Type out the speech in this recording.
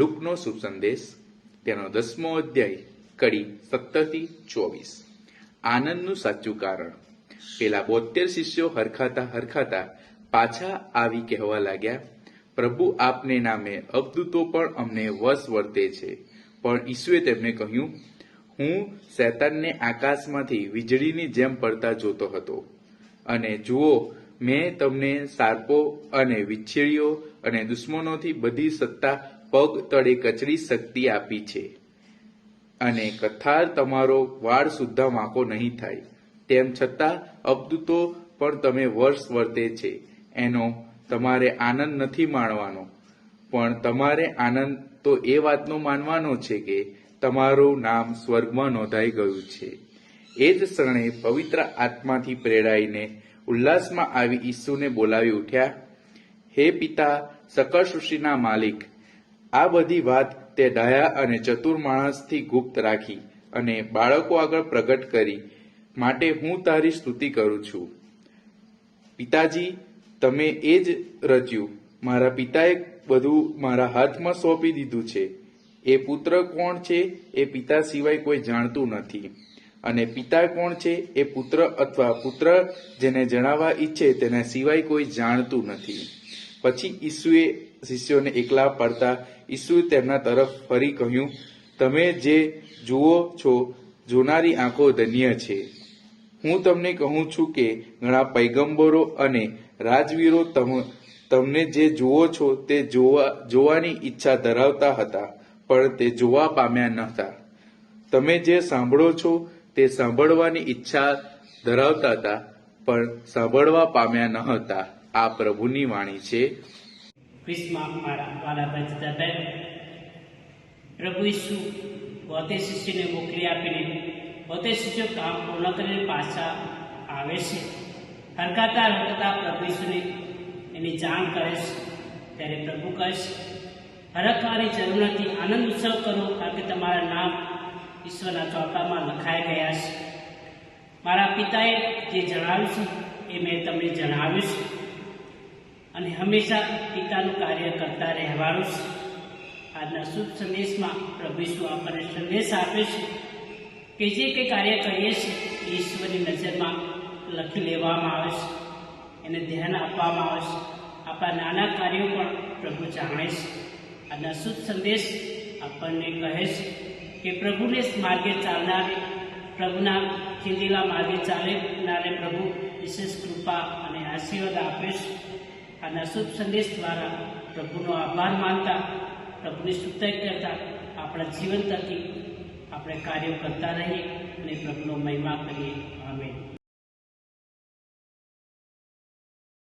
લુકનો સુસંદેશ તેનો દસમો અધ્યાય, કડી સત્તરથી ચોવીસ. આનંદનું સાચું કારણ. પેલા બોતેર શિષ્યો હરખાતા હરખાતા પાછા આવી કહેવા લાગ્યા, પ્રભુ આપને નામે અબદૂતો પણ અમને વશ વર્તે છે. પણ ઈસુએ તેમને કહ્યું, હું શૈતાનને આકાશમાંથી વીજળીની જેમ પડતા જોતો હતો. અને જુઓ, મેં તમને સાર્પો અને વિચ્છેડીઓ અને દુશ્મનોથી બધી સત્તા પગ તળે કચડી શક્તિ આપી છે. અને કથાર તમારો વાળ સુદ્ધા વાંકો નહીં થાય. તેમ છતાં અબદૂતો પણ તમે વર્ષ વર્તે છે. એનો તમારે આનંદ નથી માણવાનો. પણ તમારે આનંદ તો એ વાતનો માનવાનો છે કે તમારું નામ સ્વર્ગમાં નોંધાઈ ગયું છે. એ જ ક્ષણે પવિત્ર આત્માથી પ્રેરાઈને ઉલ્લાસમાં આવી ઈસુને બોલાવી ઉઠ્યા. હે પિતા, સકળ સૃષ્ટિના માલિક આ બધી વાત તે ડાયા અને ચતુર માણસથી ગુપ્ત રાખી અને બાળકો આગળ પ્રગટ કરી માટે હું તારી સ્તુતિ કરું છું. પિતાજી, તમે એ જ રચ્યું. મારા પિતાએ બધું મારા હાથમાં સોંપી દીધું છે. એ પુત્ર કોણ છે એ પિતા સિવાય કોઈ જાણતું નથી. અને પિતા કોણ છે એ પુત્ર અથવા પુત્ર જેને જણાવવા ઈચ્છે તેના સિવાય કોઈ જાણતું નથી. પછી ઈસુએ શિષ્યોને એકલા પડતા ઈસુએ તેમના તરફ ફરી કહ્યું, તમે જે જુઓ છો, જોનારી આંખો ધન્ય છે. હું તમને કહું છું કે ઘણા પૈગંબરો અને રાજવીરો તમ- તમને જે જુઓ છો તે જોવા, જોવાની ઈચ્છા ધરાવતા હતા, પણ તે જોવા પામ્યા નહોતા. તમે જે સાંભળો છો તે સાંભળવાની ઈચ્છા ધરાવતા હતા, પણ સાંભળવા પામ્યા ન હતા આ પ્રભુની વાણી છે. પ્રભુ ઈસુ પોતે શિષ્યને મોકલી આપીને, પોતે શિષ્ય કામ પૂર્ણ કરીને પાછા આવે છે. હરકાતા હરકતા પ્રભુ ઈસુને એની જાણ કરે છે. ત્યારે પ્રભુ કહે છે, હરકવાની જરૂર નથી. આનંદ ઉત્સવ કરો, કારણ કે તમારા નામ ઈશ્વરના ચોપામાં લખાઈ ગયા છે. મારા પિતાએ જે જણાવ્યું છે, એ મેં તમને જણાવ્યું છે. અને હંમેશા પિતાનું કાર્ય કરતા રહેવાનું છે. આજના શુભ સંદેશમાં પ્રભુ આપણને સંદેશ આપે છે કે જે કંઈ કાર્ય કરીએ છીએ ઈશ્વરની નજરમાં લખી લેવામાં આવે છે. એને ધ્યાન આપવામાં આવે છે. આપણા નાના કાર્યો પણ પ્રભુ જાણે છે. આજના શુભ સંદેશ આપણને કહે છે કે પ્રભુને માર્ગે ચાલનારે, પ્રભુના ખીલેલા માર્ગે ચાલનારે પ્રભુ વિશેષ કૃપા અને આશીર્વાદ આપે છે. આના શુભ સંદેશ દ્વારા પ્રભુનો આભાર માનતા, પ્રભુની સ્તુતિ કરતા આપણા જીવન થકી આપણે કાર્યો કરતા રહીએ અને પ્રભુનો મહિમા કરીએ. આમેન.